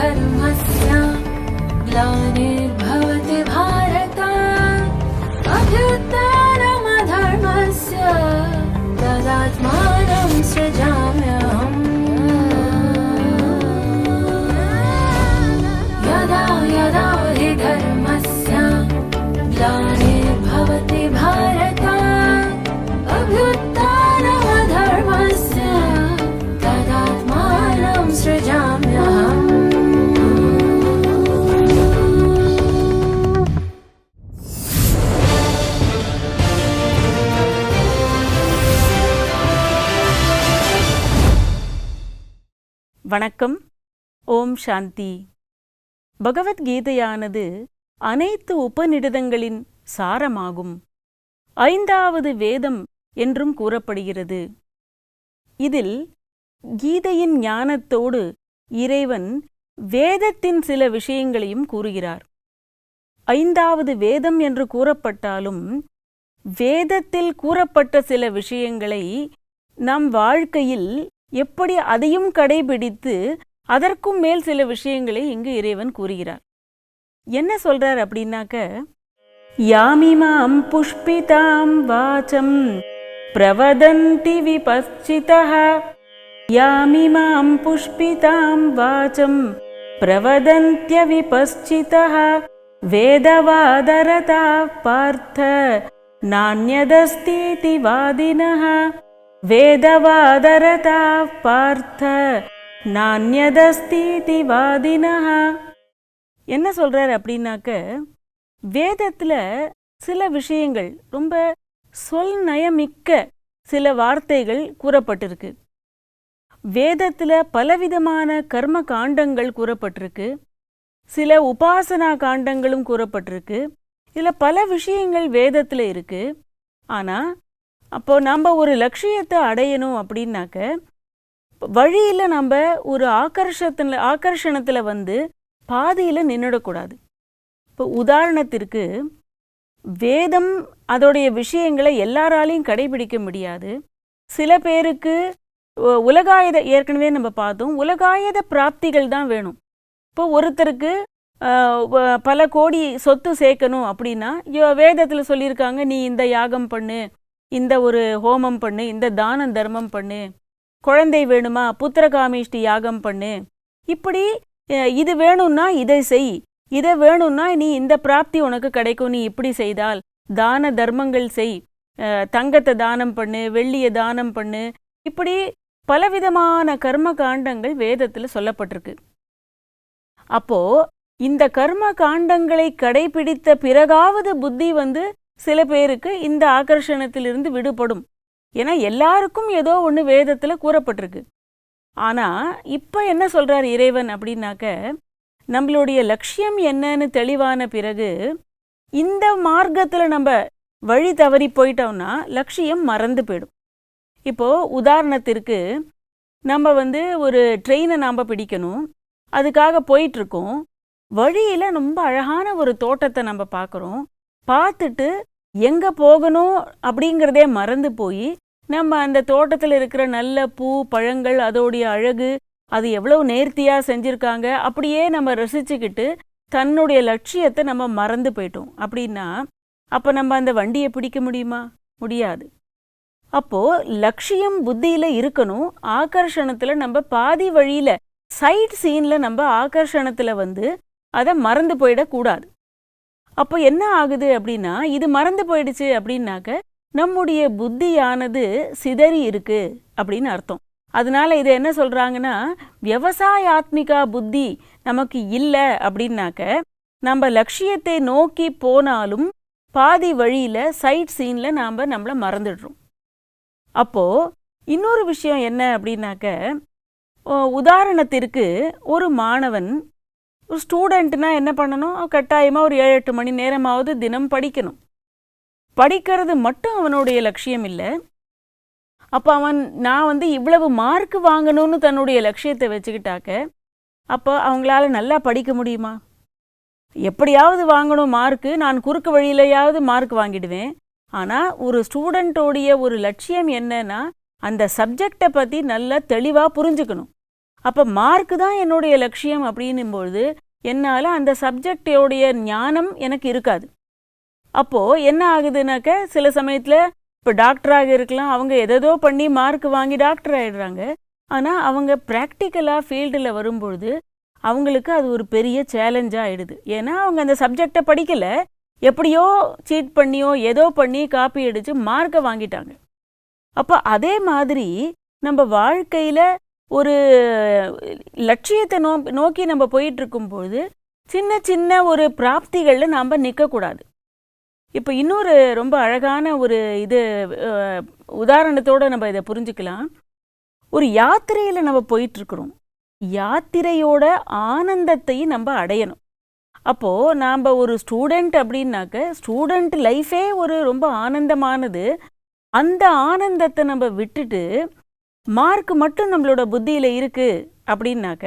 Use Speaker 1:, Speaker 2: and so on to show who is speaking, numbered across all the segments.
Speaker 1: धर्मस्य ग्लानिर्भवति भारत अभ्युत्तरमधर्मस्य तदात्मानं सृजाम्यहम्। यदा यदा हि धर्मस्य ग्लानिर्भवति भारत
Speaker 2: வணக்கம். ஓம் சாந்தி. பகவத்கீதையானது அனைத்து உபநிடதங்களின் சாரமாகும். ஐந்தாவது வேதம் என்றும் கூறப்படுகிறது. இதில் கீதையின் ஞானத்தோடு இறைவன் வேதத்தின் சில விஷயங்களையும் கூறுகிறார். ஐந்தாவது வேதம் என்று கூறப்பட்டாலும் வேதத்தில் கூறப்பட்ட சில விஷயங்களை நம் வாழ்க்கையில் எப்படி அதையும் கடைபிடித்து அதற்கும் மேல் சில விஷயங்களை இங்கு இறைவன் கூறுகிறார். என்ன சொல்றார் அப்படின்னாக்க யாமிமாம் புஷ்பிதாம் வாச்சம் பிரவதந்தி விபஸ்சிதः யாமிமாம் புஷ்பிதாம் வாச்சம் பிரவதந்திய விபஸ்சிதः வேதவாதரதா பார்த்த நானியதஸ்தீதி வாதினः வேதவாதரதா பார்த்த நானியதஸ்தீதி வாதினஹா என்ன சொல்கிறார் அப்படின்னாக்க வேதத்தில் சில விஷயங்கள் ரொம்ப சொல் நயமிக்க சில வார்த்தைகள் கூறப்பட்டிருக்கு. வேதத்தில் பலவிதமான கர்ம காண்டங்கள் கூறப்பட்டிருக்கு. சில உபாசனா காண்டங்களும் கூறப்பட்டிருக்கு. இதில் பல விஷயங்கள் வேதத்தில் இருக்கு. ஆனால் அப்போ நம்ம ஒரு லட்சியத்தை அடையணும் அப்படின்னாக்க வழியில் நம்ம ஒரு ஆக்கர்ஷத்தில் ஆக்கர்ஷணத்தில் வந்து பாதியில் நின்றுடக்கூடாது இப்போ உதாரணத்திற்கு வேதம் அதோடைய விஷயங்களை எல்லாராலையும் கடைபிடிக்க முடியாது. சில பேருக்கு உ- உலகாயத ஏற்கனவே நம்ம பார்த்தோம் உலகாயத பிராப்திகள் தான் வேணும். இப்போ ஒருத்தருக்கு பல கோடி சொத்து சேர்க்கணும் அப்படின்னா யோ- சொல்லியிருக்காங்க நீ இந்த யாகம் பண்ணு இந்த ஒரு ஹோமம் பண்ணு இந்த தானம் தர்மம் பண்ணு குழந்தை வேணுமா புத்திரகாமிஷ்டி யாகம் பண்ணு. இப்படி இது வேணும்னா இதை செய் இதை வேணும்னா நீ இந்த பிராப்தி உனக்கு கிடைக்கும் நீ இப்படி செய்தால். தான தர்மங்கள் செய் தங்கத்தை தானம் பண்ணு வெள்ளியை தானம் பண்ணு. இப்படி பலவிதமான கர்ம காண்டங்கள் வேதத்தில் சொல்லப்பட்டிருக்கு. அப்போ இந்த கர்ம காண்டங்களை கடைபிடித்த பிறகாவது புத்தி வந்து சில பேருக்கு இந்த ஆகர்ஷணத்திலிருந்து விடுபடும். ஏன்னா எல்லாருக்கும் ஏதோ ஒன்று வேதத்தில் கூறப்பட்டிருக்கு. ஆனால் இப்போ என்ன சொல்கிறார் இறைவன் அப்படின்னாக்க நம்மளுடைய லட்சியம் என்னன்னு தெளிவான பிறகு இந்த மார்க்கத்தில் நம்ம வழி தவறி போயிட்டோம்னா லட்சியம் மறந்து போயிடும். இப்போ உதாரணத்திற்கு நம்ம வந்து ஒரு ட்ரெயினை நாம் பிடிக்கணும். அதுக்காக போயிட்டுருக்கோம் வழியில் ரொம்ப அழகான ஒரு தோட்டத்தை நம்ம பார்க்குறோம் பார்த்துட்டு எங்கே போகணும் அப்படிங்கிறதே மறந்து போய் நம்ம அந்த தோட்டத்தில் இருக்கிற நல்ல பூ பழங்கள் அதோடைய அழகு அது எவ்வளோ நேர்த்தியாக செஞ்சுருக்காங்க அப்படியே நம்ம ரசிச்சுக்கிட்டு தன்னுடைய லட்சியத்தை நம்ம மறந்து போயிட்டோம். அப்படின்னா அப்போ நம்ம அந்த வண்டியை பிடிக்க முடியுமா? முடியாது. அப்போது லட்சியம் புத்தியில் இருக்கணும். ஆகர்ஷணத்தில் நம்ம பாதி வழியில் சைட் சீனில் நம்ம ஆகர்ஷணத்தில் வந்து அதை மறந்து போயிடக்கூடாது. அப்போ என்ன ஆகுது அப்படின்னா இது மறந்து போயிடுச்சு அப்படின்னாக்க நம்முடைய புத்தியானது சிதறி இருக்கு அப்படின்னு அர்த்தம். அதனால இதை என்ன சொல்கிறாங்கன்னா விவசாயாத்மிகா புத்தி நமக்கு இல்லை அப்படின்னாக்க நம்ம லட்சியத்தை நோக்கி போனாலும் பாதி வழியில் சைட் சீனில் நாம் நம்மளை மறந்துடுறோம். அப்போது இன்னொரு விஷயம் என்ன அப்படின்னாக்க உதாரணத்திற்கு ஒரு மாணவன் ஒரு ஸ்டூடெண்ட்னா என்ன பண்ணணும்? கட்டாயமாக ஒரு ஏழு எட்டு மணி நேரமாவது தினம் படிக்கணும். படிக்கிறது மட்டும் அவனுடைய லட்சியம் இல்லை. அப்போ அவன் நான் வந்து இவ்வளவு மார்க் வாங்கணும்னு தன்னுடைய லட்சியத்தை வச்சுக்கிட்டாக்க அப்போ அவங்களால நல்லா படிக்க முடியுமா? எப்படியாவது வாங்கணும் மார்க்கு நான் குறுக்கு வழியிலையாவது மார்க் வாங்கிடுவேன். ஆனால் ஒரு ஸ்டூடெண்ட்டோடைய ஒரு லட்சியம் என்னன்னா அந்த சப்ஜெக்டை பற்றி நல்லா தெளிவாக புரிஞ்சுக்கணும். அப்போ மார்க்கு தான் என்னுடைய லட்சியம் அப்படின்னும்பொழுது என்னால் அந்த சப்ஜெக்டோடைய ஞானம் எனக்கு இருக்காது. அப்போது என்ன ஆகுதுனாக்க சில சமயத்தில் இப்போ டாக்டராக இருக்கலாம் அவங்க எதோ பண்ணி மார்க் வாங்கி டாக்டர் ஆகிடுறாங்க ஆனால் அவங்க ப்ராக்டிக்கலாக ஃபீல்டில் வரும்பொழுது அவங்களுக்கு அது ஒரு பெரிய சேலஞ்சாக ஆகிடுது ஏன்னா அவங்க அந்த சப்ஜெக்டை படிக்கலை எப்படியோ சீட் பண்ணியோ ஏதோ பண்ணி காப்பி அடித்து மார்க்கை வாங்கிட்டாங்க. அப்போ அதே மாதிரி நம்ம வாழ்க்கையில் ஒரு லட்சியத்தை நோ நோக்கி நம்ம போயிட்டுருக்கும்போது சின்ன சின்ன ஒரு பிராப்திகளில் நாம் நிற்கக்கூடாது இப்போ இன்னொரு ரொம்ப அழகான ஒரு இது உதாரணத்தோடு உதாரணத்தோட நம்ம இதை புரிஞ்சுக்கலாம். ஒரு யாத்திரையில் நம்ம போயிட்டுருக்குறோம். யாத்திரையோட ஆனந்தத்தையும் நம்ம அடையணும். அப்போது நாம் ஒரு ஸ்டூடெண்ட் அப்படின்னாக்க ஸ்டூடெண்ட் லைஃபே ஒரு ரொம்ப ஆனந்தமானது. அந்த ஆனந்தத்தை நம்ம விட்டுட்டு மார்க் மட்டும் நம்மளோட புத்தியில் இருக்குது அப்படின்னாக்க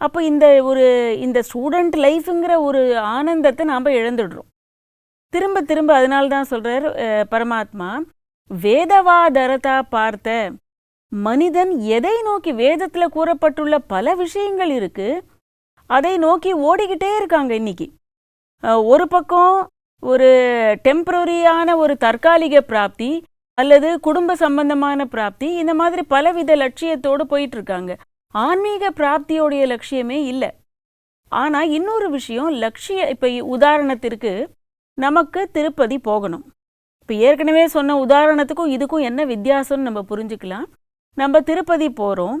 Speaker 2: அப்போ இந்த ஒரு இந்த ஸ்டூடெண்ட் லைஃபுங்கிற ஒரு ஆனந்தத்தை நாம் இழந்துடுறோம். திரும்ப திரும்ப அதனால தான் சொல்கிறார் பரமாத்மா வேதவாதரத்தா பார்த்த மனிதன் எதை நோக்கி வேதத்தில் கூறப்பட்டுள்ள பல விஷயங்கள் இருக்குது அதை நோக்கி ஓடிக்கிட்டே இருக்காங்க இன்னைக்கு. ஒரு பக்கம் ஒரு டெம்பரரியான ஒரு தற்காலிக பிராப்தி அல்லது குடும்ப சம்பந்தமான பிராப்தி இந்த மாதிரி பலவித லட்சியத்தோடு போயிட்டு இருக்காங்க ஆன்மீக பிராப்தியோடைய லட்சியமே இல்லை. ஆனால் இன்னொரு விஷயம் லட்சிய இப்போ உதாரணத்திற்கு நமக்கு திருப்பதி போகணும். இப்போ ஏற்கனவே சொன்ன உதாரணத்துக்கும் இதுக்கும் என்ன வித்தியாசம்னு நம்ம புரிஞ்சுக்கலாம். நம்ம திருப்பதி போகிறோம்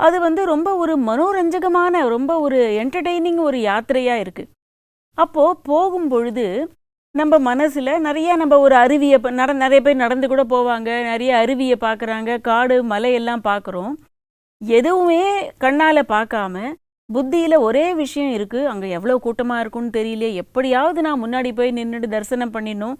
Speaker 2: அது வந்து ரொம்ப ஒரு மனோரஞ்சகமான ரொம்ப ஒரு என்டர்டெய்னிங் ஒரு யாத்திரையாக இருக்குது அப்போது போகும் பொழுது நம்ம மனசில் நிறைய நம்ம ஒரு அருவியை ப- நட நிறைய பேர் நடந்து கூட போவாங்க. நிறைய அருவியை பார்க்குறாங்க. காடு மலையெல்லாம் பார்க்குறோம். எதுவுமே கண்ணால் பார்க்காம புத்தியில் ஒரே விஷயம் இருக்குது அங்கே எவ்வளோ கூட்டமாக இருக்கும்னு தெரியல எப்படியாவது நான் முன்னாடி போய் நின்றுட்டு தரிசனம் பண்ணிடணும்.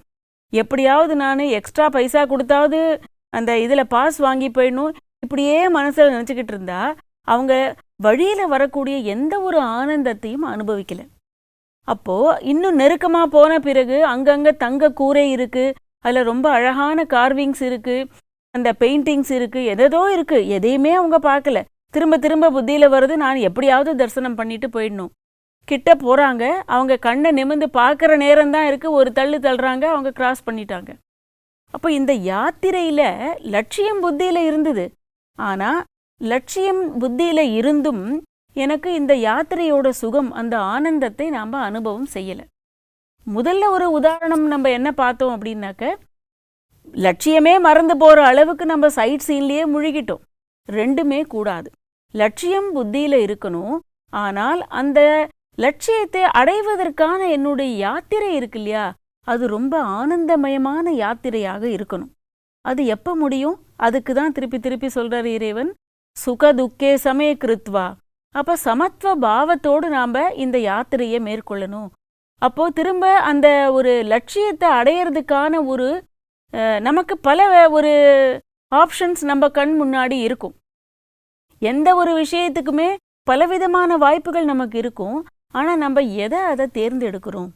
Speaker 2: எப்படியாவது நான் எக்ஸ்ட்ரா பைசா கொடுத்தாவது அந்த இதில் பாஸ் வாங்கி போயிடணும். இப்படியே மனசில் நினச்சிக்கிட்டு இருந்தா அவங்க வழியில் வரக்கூடிய எந்த ஒரு ஆனந்தத்தையும் அனுபவிக்கலை. அப்போது இன்னும் நெருக்கமாக போன பிறகு அங்கங்கே தங்க கூரை இருக்குது அதில் ரொம்ப அழகான கார்விங்ஸ் இருக்குது அந்த பெயிண்டிங்ஸ் இருக்குது எதோ இருக்குது எதையுமே அவங்க பார்க்கல. திரும்ப திரும்ப புத்தியில் வருது நான் எப்படியாவது தரிசனம் பண்ணிட்டு போயிடணும். கிட்ட போகிறாங்க அவங்க கண்ணை நிமிர்ந்து பார்க்குற நேரம் தான் இருக்குது ஒரு தள்ளு தள்ளுறாங்க அவங்க கிராஸ் பண்ணிட்டாங்க. அப்போ இந்த யாத்திரையில் லட்சியம் புத்தியில் இருந்தது. ஆனால் லட்சியம் புத்தியில் இருந்தும் எனக்கு இந்த யாத்திரையோட சுகம் அந்த ஆனந்தத்தை நாம் அனுபவம் செய்யலை. முதல்ல ஒரு உதாரணம் நம்ம என்ன பார்த்தோம் அப்படின்னாக்க லட்சியமே மறந்து போகிற அளவுக்கு நம்ம சைட் சீன்லேயே முழுகிட்டோம். ரெண்டுமே கூடாது. லட்சியம் புத்தியில் இருக்கணும். ஆனால் அந்த லட்சியத்தை அடைவதற்கான என்னுடைய யாத்திரை இருக்கு இல்லையா அது ரொம்ப ஆனந்தமயமான யாத்திரையாக இருக்கணும். அது எப்போ முடியும்? அதுக்கு தான் திருப்பி திருப்பி சொல்கிறார் இறைவன். சுக துக்கே சமய கிருத்வா. அப்போ சமத்துவ பாவத்தோடு நாம் இந்த யாத்திரையை மேற்கொள்ளணும். அப்போ திரும்ப அந்த ஒரு லட்சியத்தை அடையிறதுக்கான ஒரு நமக்கு பல ஒரு ஆப்ஷன்ஸ் நம்ம கண் முன்னாடி இருக்கும். எந்த ஒரு விஷயத்துக்குமே பலவிதமான வாய்ப்புகள் நமக்கு இருக்கும். ஆனால் நம்ம எதை அதை தேர்ந்தெடுக்கிறோம்?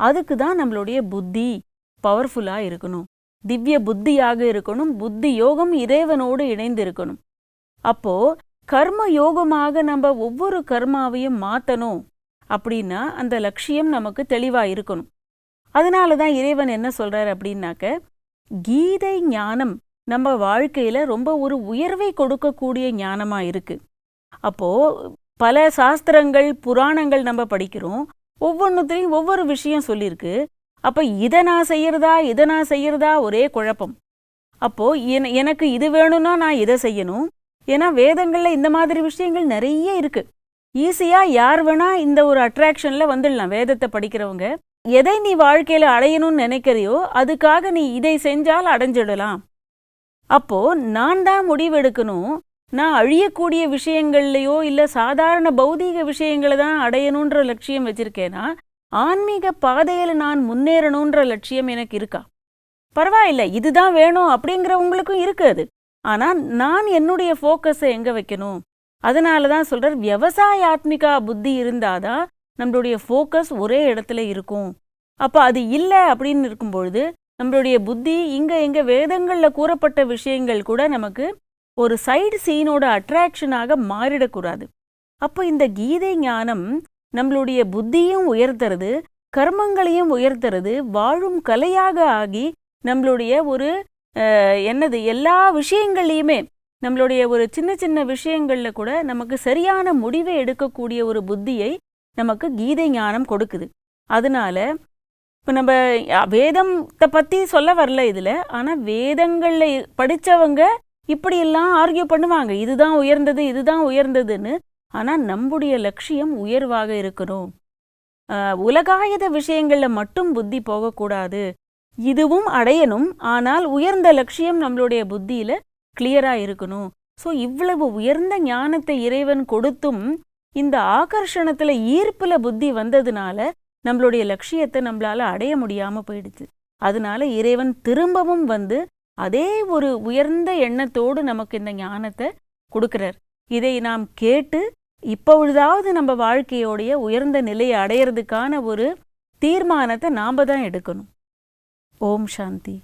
Speaker 2: அதுக்கு தான் நம்மளுடைய புத்தி பவர்ஃபுல்லாக இருக்கணும். திவ்ய புத்தியாக இருக்கணும். புத்தி யோகம் இறைவனோடு இணைந்து இருக்கணும் அப்போது கர்ம யோகமாக நம்ம ஒவ்வொரு கர்மாவையும் மாத்தணும் அப்படின்னா அந்த லட்சியம் நமக்கு தெளிவாக இருக்கணும். அதனால தான் இறைவன் என்ன சொல்றார் அப்படின்னாக்க கீதை ஞானம் நம்ம வாழ்க்கையில ரொம்ப ஒரு உயர்வை கொடுக்கக்கூடிய ஞானமா இருக்கு. அப்போ பல சாஸ்திரங்கள் புராணங்கள் நம்ம படிக்கிறோம். ஒவ்வொன்றுத்தையும் ஒவ்வொரு விஷயம் சொல்லியிருக்கு அப்போ இதை நான் செய்யறதா இதை நான் செய்யறதா ஒரே குழப்பம். அப்போ என- எனக்கு இது வேணும்னா நான் இதை செய்யணும். ஏன்னா வேதங்களில் இந்த மாதிரி விஷயங்கள் நிறைய இருக்கு. ஈஸியாக யார் வேணா இந்த ஒரு அட்ராக்ஷனில் வந்துடலாம் வேதத்தை படிக்கிறவங்க. எதை நீ வாழ்க்கையில் அடையணும்னு நினைக்கிறியோ அதுக்காக நீ இதை செஞ்சால் அடைஞ்சிடலாம். அப்போ நான் தான் முடிவெடுக்கணும். நான் அழியக்கூடிய விஷயங்கள்லையோ இல்லை சாதாரண பௌதீக விஷயங்களை தான் அடையணுன்ற லட்சியம் வச்சிருக்கேனா ஆன்மீக பாதையில் நான் முன்னேறணுன்ற லட்சியம் எனக்கு இருக்கா? பரவாயில்ல இதுதான் வேணும் அப்படிங்கிறவங்களுக்கும் இருக்காது ஆனால் நான் என்னுடைய ஃபோக்கஸை எங்கே வைக்கணும்? அதனால தான் சொல்றார் விவசாயாத்மிகா புத்தி இருந்தாதான் நம்மளுடைய ஃபோக்கஸ் ஒரே இடத்துல இருக்கும். அப்போ அது இல்லை அப்படின்னு இருக்கும் பொழுது நம்மளுடைய புத்தி இங்கே எங்கே வேதங்களில் கூறப்பட்ட விஷயங்கள் கூட நமக்கு ஒரு சைடு சீனோட அட்ராக்ஷனாக மாறிடக்கூடாது. அப்போ இந்த கீதை ஞானம் நம்மளுடைய புத்தியும் உயர்த்துறது கர்மங்களையும் உயர்த்துறது வாழும் கலையாக ஆகி நம்மளுடைய ஒரு என்னது? எல்லா விஷயங்கள்லையுமே நம்மளுடைய ஒரு சின்ன சின்ன விஷயங்களில் கூட நமக்கு சரியான முடிவை எடுக்கக்கூடிய ஒரு புத்தியை நமக்கு கீதை ஞானம் கொடுக்குது. அதனால இப்போ நம்ம வேதத்தை பற்றி சொல்ல வரல இதில். ஆனால் வேதங்களில் படித்தவங்க இப்படியெல்லாம் ஆர்கியூ பண்ணுவாங்க. இதுதான் உயர்ந்தது இதுதான் உயர்ந்ததுன்னு. ஆனால் நம்முடைய லட்சியம் உயர்வாக இருக்கணும். உலகாயுத உலகாயத விஷயங்களில் மட்டும் புத்தி போகக்கூடாது. இதுவும் அடையணும். ஆனால் உயர்ந்த லட்சியம் நம்மளுடைய புத்தியில கிளியரா இருக்கணும். ஸோ இவ்வளவு உயர்ந்த ஞானத்தை இறைவன் கொடுத்தும் இந்த ஆகர்ஷணத்துல ஈர்ப்புல புத்தி வந்ததுனால நம்மளுடைய லட்சியத்தை நம்மளால அடைய முடியாம போயிடுச்சு. அதனால இறைவன் திரும்பவும் வந்து அதே ஒரு உயர்ந்த எண்ணத்தோடு நமக்கு இந்த ஞானத்தை கொடுக்கிறார். இதை நாம் கேட்டு இப்பொழுதாவது நம்ம வாழ்க்கையோடைய உயர்ந்த நிலையை அடையிறதுக்கான ஒரு தீர்மானத்தை நாம தான் எடுக்கணும். ஓம் சாந்தி